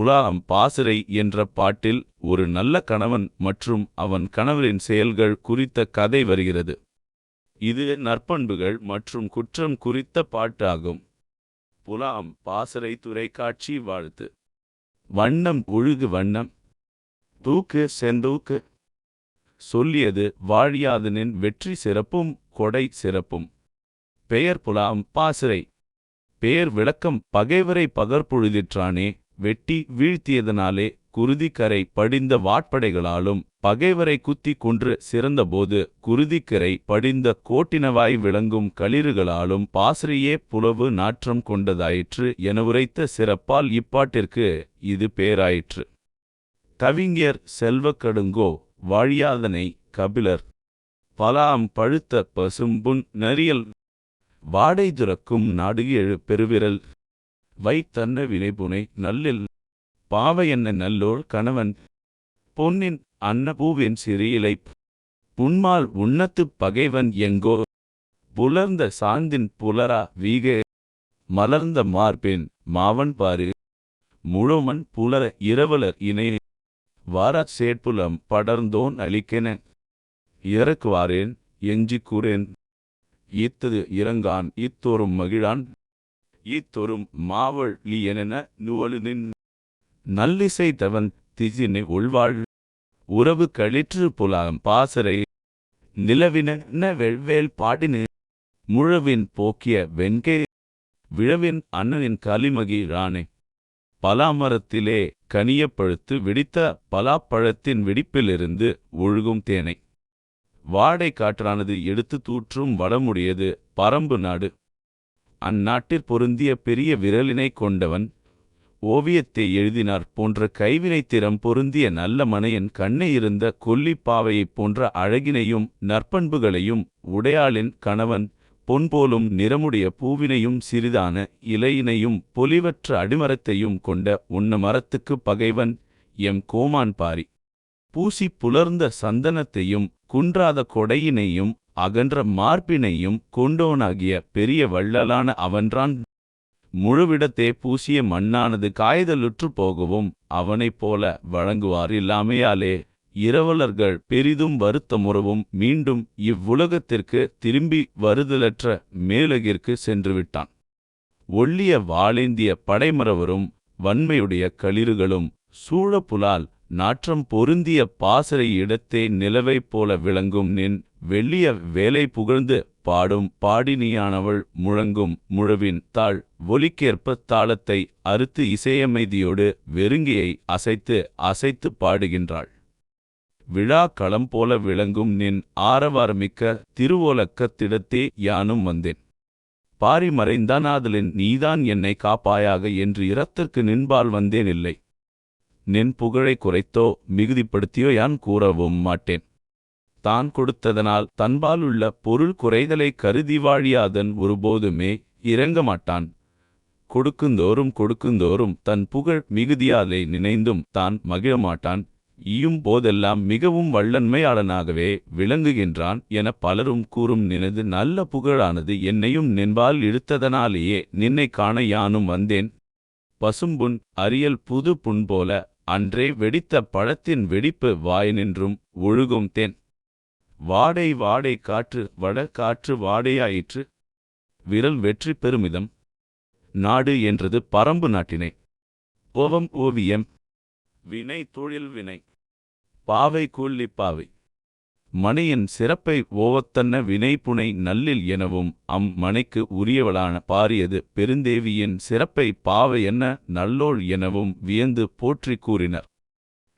புலாம் பாசறை என்ற பாட்டில் ஒரு நல்ல கணவன் மற்றும் அவன் கணவரின் செயல்கள் குறித்த கதை வருகிறது. இது நற்பண்புகள் மற்றும் குற்றம் குறித்த பாட்டு ஆகும் புலாம் பாசறை துறை காட்சி வாழ்த்து. வண்ணம் ஒழுகு வண்ணம். தூக்கு செந்தூக்கு. சொல்லியது வாழியாதனின் வெற்றி சிறப்பும் கொடை சிறப்பும். பெயர் புலாம் பாசறை பெயர் விளக்கம் பகைவரை பகற்பொழுதிற்றானே. வெட்டி வீழ்த்தியதனாலே குருதிக்கரை படிந்த வாட்படைகளாலும் பகைவரை குத்தி கொன்று சிறந்தபோது குருதிக்கரை படிந்த கோட்டினவாய் விளங்கும் களிறுகளாலும் பாசறையே புலவு நாற்றம் கொண்டதாயிற்று என உரைத்த சிறப்பால் இப்பாட்டிற்கு இது பேராயிற்று. கவிஞர் செல்வக்கடுங்கோ வாழியாதனை கபிலர். பலாம் பழுத்த பசும்புன் நரியல் வாடை துறக்கும் நாடு பெருவிரல். வைத்தன்ன வினைபுனை நல்லில் பாவ என்ன நல்லோர் கணவன். பொன்னின் அன்னபூவின் சிறியிலை புன்மால் உண்ணத்துப் பகைவன் எங்கோ. புலர்ந்த சாந்தின் புலரா வீக. மலர்ந்த மார்பின் மாவன் பாரு. முழுமன் புலர இரவலர் இணை. வாரா சேட்புலம் படர்ந்தோன் அளிக்கென. இறக்குவாரேன் எஞ்சி கூறேன். இத்தது இறங்கான் இத்தோறும் மகிழான். ஈத்தொரும் மாவள் லியனென நுவலுநின் நல்லிசை தவன் திஜினை உள்வாழ் உறவு கழிற்று புலாம் பாசரை நிலவின வெள்வேல் பாடினு முழவின் போக்கிய வெண்கே விழவின் அண்ணனின் கலிமகி ராணே. பலாமரத்திலே கனியப்பழுத்து வெடித்த பலாப்பழத்தின் வெடிப்பிலிருந்து ஒழுகும் தேனை. வாடை காற்றானது எடுத்து தூற்றும் வடமுடியது பரம்பு நாடு. அந்நாட்டிற் பொருந்திய பெரிய விரலினை கொண்டவன் ஓவியத்தை எழுதினார் போன்ற கைவினைத்திறம் பொருந்திய நல்ல மனையன் கண்ணே இருந்த கொல்லிப்பாவையைப் போன்ற அழகினையும் நற்பண்புகளையும் உடையாளின் கணவன் பொன்போலும் நிறமுடைய பூவினையும் சிறிதான இலையினையும் பொலிவற்ற அடிமரத்தையும் கொண்ட உன்ன மரத்துக்குப் பகைவன் எம். கோமான் பாரி. பூசி புலர்ந்த சந்தனத்தையும் குன்றாத கொடையினையும் அகன்ற மார்பினையும் கொண்டோனாகிய பெரிய வள்ளலான அவன்றான் முழுவிடத்தே பூசிய மண்ணானது காய்தலுற்று போகவும் அவனைப் போல வழங்குவார் இல்லாமையாலே. இரவலர்கள் பெரிதும் வருத்தமுறவும் மீண்டும் இவ்வுலகத்திற்கு திரும்பி வருதலற்ற மேலகிற்கு சென்றுவிட்டான். ஒள்ளிய வாளேந்திய படைமரவரும் வன்மையுடைய களிறுகளும் சூழப்புலால் நாற்றம் பொருந்திய பாசறை இடத்தே நிலவைப் போல விளங்கும் நின் வெள்ளிய வேலை புகழ்ந்து பாடும் பாடினியானவள் முழங்கும் முழவின் தாள் ஒலிக்கேற்ப தாளத்தை அறுத்து இசையமைதியோடு வெறுங்கியை அசைத்து அசைத்து பாடுகின்றாள். விழா களம் போல விளங்கும் நின் ஆரவாரமிக்க திருவோலக்கத்திடத்தே யானும் வந்தேன். பாரி மறைந்தானாதலின் நீதான் என்னை காப்பாயாக என்று இரத்திற்கு நின்பால் வந்தேன் இல்லை. நின் புகழை குறைத்தோ மிகுதிப்படுத்தியோ யான் கூறவும் மாட்டேன். தான் கொடுத்ததனால் தன்பாலுள்ள பொருள் குறைதலை கருதி வாழியாதன் ஒருபோதுமே இறங்க மாட்டான் கொடுக்குந்தோறும் கொடுக்குந்தோறும் தன் புகழ் மிகுதியாலே நினைந்தும் தான் மகிழமாட்டான். ஈயும் போதெல்லாம் மிகவும் வள்ளன்மையாளனாகவே விளங்குகின்றான் என பலரும் கூறும் நினது நல்ல புகழானது என்னையும் நின்பால் இழுத்ததனாலேயே நின்னை காண யானும் வந்தேன். பசும்புண் அரியல் புது புண் போல அன்றே வெடித்த பழத்தின் வெடிப்பு வாயினின்றும் ஒழுகும் தேன். வாடை வாடை காற்று வட காற்று வாடையாயிற்று. விரல் வெற்றி பெருமிதம். நாடு என்றது பரம்பு நாட்டினை. ஓவம் ஓவியம். வினை தொழில் வினை. பாவை கூல்லிப்பாவை மணியின் சிறப்பை ஓவத்தன்ன வினைப்புனை நல்லில் எனவும் அம் மனைக்கு உரியவளான பாரியது பெருந்தேவியின் சிறப்பை பாவை என்ன நல்லோள் எனவும் வியந்து போற்றி கூறினர்.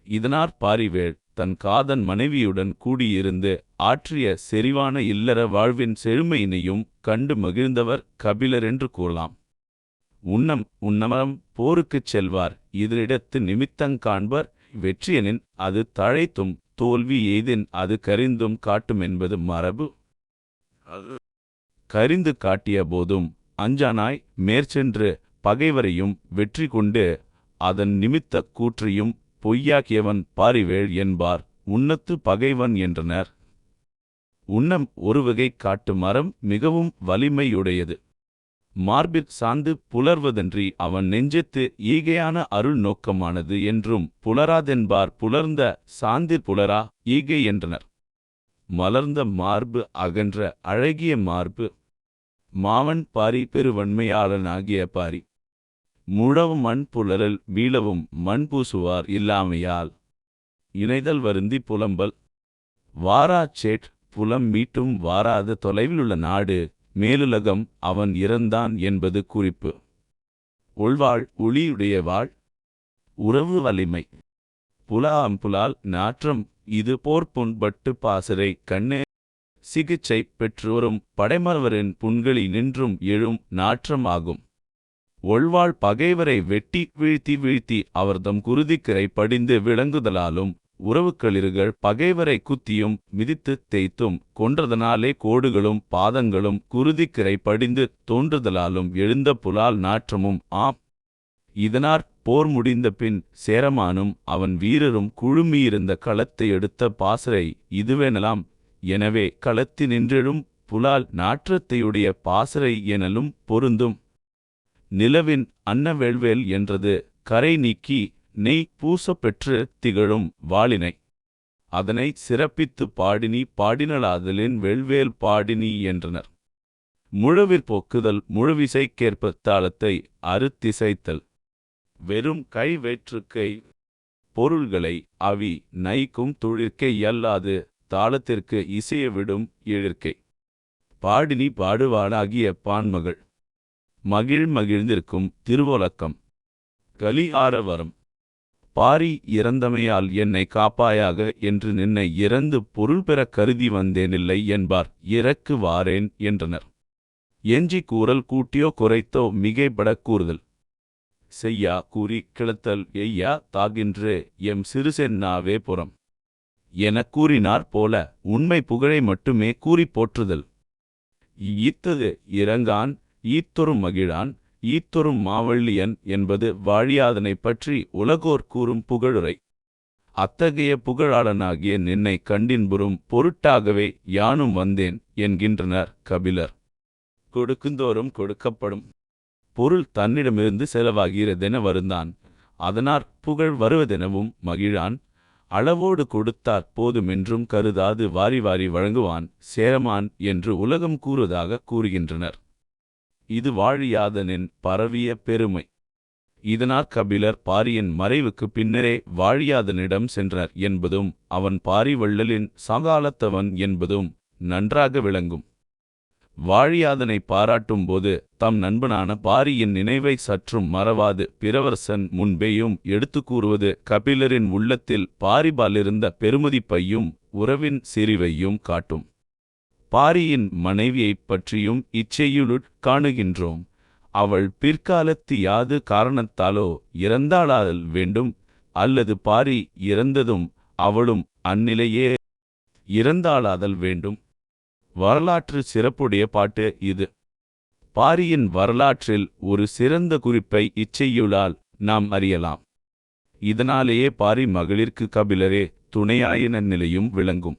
இதனார் பாரிவேள் தன் காதன் மனைவியுடன் கூடியிருந்து ஆற்றிய செறிவான இல்லற வாழ்வின் செழுமையினையும் கண்டு மகிழ்ந்தவர் கபிலரென்று கூறலாம். உன்னம் உன்னமரம் போருக்குச் செல்வார். இதரிடத்து நிமித்தங் காண்பர். வெற்றியனின் அது தழைத்தும் தோல்வி எய்தின் அது கரிந்தும் காட்டுமென்பது மரபு. கரிந்து காட்டிய போதும் அஞ்சானாய் மேற்சென்று பகைவரையும் வெற்றி கொண்டு அதன் நிமித்த கூற்றையும் பொய்யாக்கியவன் பாரிவேள் என்பார். உன்னத்து பகைவன் என்றனர். உன்னம் ஒருவகை காட்டு மரம் மிகவும் வலிமையுடையது. மார்பிற் சார்ந்து புலர்வதன்றி அவன் நெஞ்சத்து ஈகையான அருள் நோக்கமானது என்றும் புலராதென்பார். புலர்ந்த சாந்திற் புலரா ஈகை என்றனர். மலர்ந்த மார்பு அகன்ற அழகிய மார்பு. மாவன் பாரி பெருவன்மையாளனாகிய பாரி. முழவும் மண் புலரல் வீழவும் மண் பூசுவார் இல்லாமையால். இணைதல் வருந்தி புலம்பல். வாராச்சேட் புலம் மீட்டும் வாராத தொலைவிலுள்ள நாடு. மேலுலகம் அவன் இறந்தான் என்பது குறிப்பு. உள்வாள் ஒளியுடைய வாழ். உறவு வலிமை. புலாம் புலால் நாற்றம் இது போர்ப்புண்பட்டு பாசறை கண்ணே. சிகிச்சை பெற்றோரும் படைமரவரின் புண்களி நின்றும் எழும் நாற்றம் ஆகும். ஒள்வாள் பகைவரை வெட்டி வீழ்த்தி வீழ்த்தி அவர்தம் குருதிக்கரை படிந்து விளங்குதலாலும் உறவுக்களிர்கள் பகைவரை குத்தியும் மிதித்து தேய்த்தும் கொன்றதனாலே கோடுகளும் பாதங்களும் குருதிக்கரை படிந்து தோன்றுதலாலும் எழுந்த புலால் நாற்றமும் ஆம். இதனாற் போர் முடிந்த பின் சேரமானும் அவன் வீரரும் குழுமியிருந்த களத்தை எடுத்த பாசறை இதுவெனலாம். எனவே களத்தினின்றெழும் புலால் நாற்றத்தையுடைய பாசறை எனலும் பொருந்தும். நிலவின் அன்னவேள்வேல் என்றது. கரை நீக்கி நெய் பூசப்பெற்று திகழும் வாளினை. அதனை சிறப்பித்து பாடினி பாடினலாதலின் வெள்வேல் பாடினி என்றனர். முழவிற் போக்குதல் முழுவிசைக்கேற்ப தாளத்தை அறுத்திசைத்தல். வெறும் கை வேற்றுக்கை பொருள்களை அவி நைக்கும் துழிற்கை அல்லாது தாளத்திற்கு இசைய விடும் இழிற்கை பாடினி பாடுவாளாகிய பான்மகள். மகிழ் மகிழ்ந்திருக்கும் திருவோலக்கம். கலி ஆரவரம் பாரி இறந்தமையால் என்னை காப்பாயாக என்று நின்னை இறந்து பொருள் பெற கருதி வந்தேனில்லை என்பார். இறக்கு வாரேன் என்றனர். எஞ்சி கூறல் கூட்டியோ குறைத்தோ மிகைப்படக் கூறுதல். செய்யா கூறி கிளத்தல் எய்யா தாகின்று எம் சிறுசென்னாவே புறம். எனக் கூறினார் போல உண்மை புகழை மட்டுமே கூறிப் போற்றுதல். இத்தது இறங்கான் ஈத்தொரும் மகிழான் ஈத்தொரும் மாவள்ளியன் என்பது வாழியாதனைப் பற்றி உலகோர் கூறும் புகழுரை. அத்தகைய புகழாளனாகிய நின்னை கண்டின்புறும் பொருட்டாகவே யானும் வந்தேன் என்கின்றனர் கபிலர். கொடுக்குந்தோறும் கொடுக்கப்படும் பொருள் தன்னிடமிருந்து செலவாகிறதென வருந்தான். அதனாற் புகழ் வருவதெனவும் மகிழான் அளவோடு கொடுத்தாற் போதுமென்றும் கருதாது வாரி வாரி வழங்குவான் சேரமான் என்று உலகம் கூறுவதாக கூறுகின்றனர். இது வாழியாதனின் பரவிய பெருமை. இதனால் கபிலர் பாரியின் மறைவுக்கு பின்னரே வாழியாதனிடம் சென்றனர் என்பதும் அவன் பாரி வள்ளலின் சகாலத்தவன் என்பதும் நன்றாக விளங்கும். வாழியாதனை பாராட்டும்போது தம் நண்பனான பாரியின் நினைவை சற்றும் மறவாது பிரவரசன் முன்பேயும் எடுத்துக் கூறுவது கபிலரின் உள்ளத்தில் பாரிபாலிருந்த பெருமதிப்பையும் உறவின் சிரிவையும் காட்டும். பாரியின் மனைவியைப் பற்றியும் இச்செய்யுளுட் காணுகின்றோம். அவள் பிற்காலத்து யாது காரணத்தாலோ இறந்தாளாதல் வேண்டும் அல்லது பாரி இறந்ததும் அவளும் அந்நிலையே இறந்தாளாதல் வேண்டும். வரலாற்று சிறப்புடைய பாட்டு இது. பாரியின் வரலாற்றில் ஒரு சிறந்த குறிப்பை இச்செய்யுளால் நாம் அறியலாம். இதனாலேயே பாரி மகளிர்க்கு கபிலரே துணையாயின நிலையும் விளங்கும்.